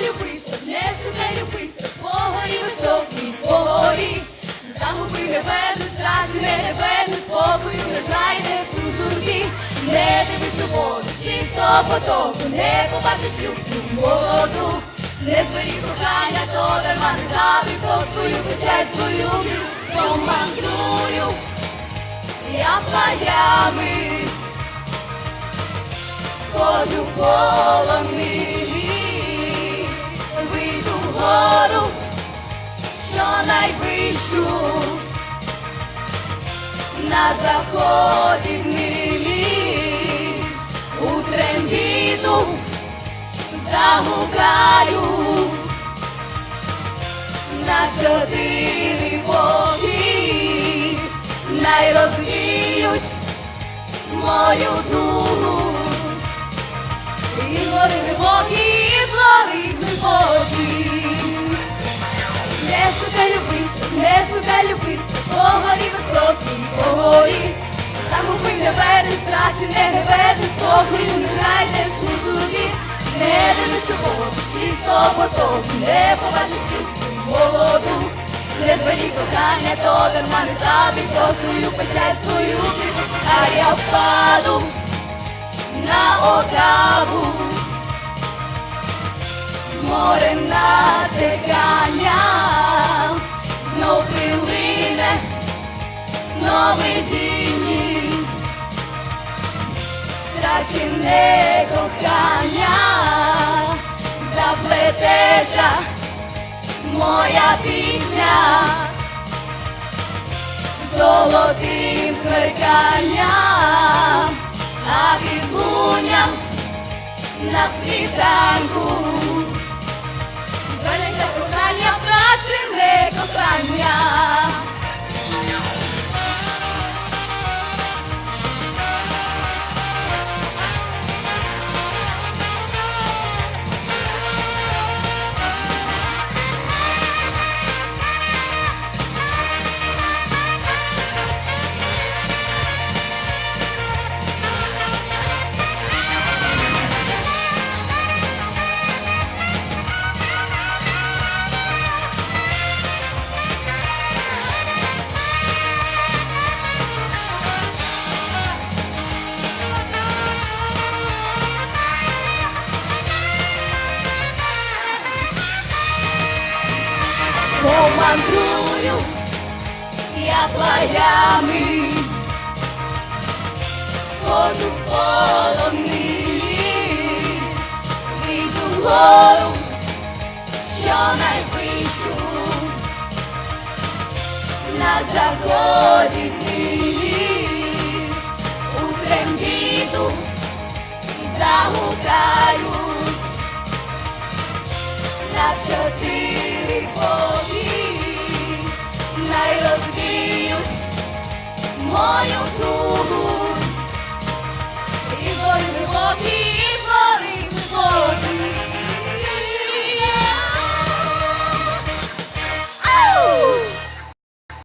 любись, нежу не любись, погорі високій погорі, загуби небену, страшне небену, спокою не знайдеш у журбі, не дивись у воду, чисто потоку, не побачиш любну воду, не зберіг кохання, то дарма не забій про свою печать свою біль командую, я плаями, сходжу в поле. На заході у трембіту загукаю на чотири боги, най розвіють мою дугу. І згори глибокі, і згори глибокі. Страчене не ведеш, спокою не знайдеш у журбі. Не дивись воду, чисто потоку, не побачиш воду. Не звелі кохання, то дарма не забій про свою печаль, свою біль, а я впаду на отаву. Зморена чекання, знов прилине, знов видінні, втрачене кохання, заплететься моя пісня, золотим смерканням, а відлунням на світанку. Помандрую я плаями, схожу в полонини, вийду вгору, що найвищу, на заході у трембіту загукаю на чотири мою тугу.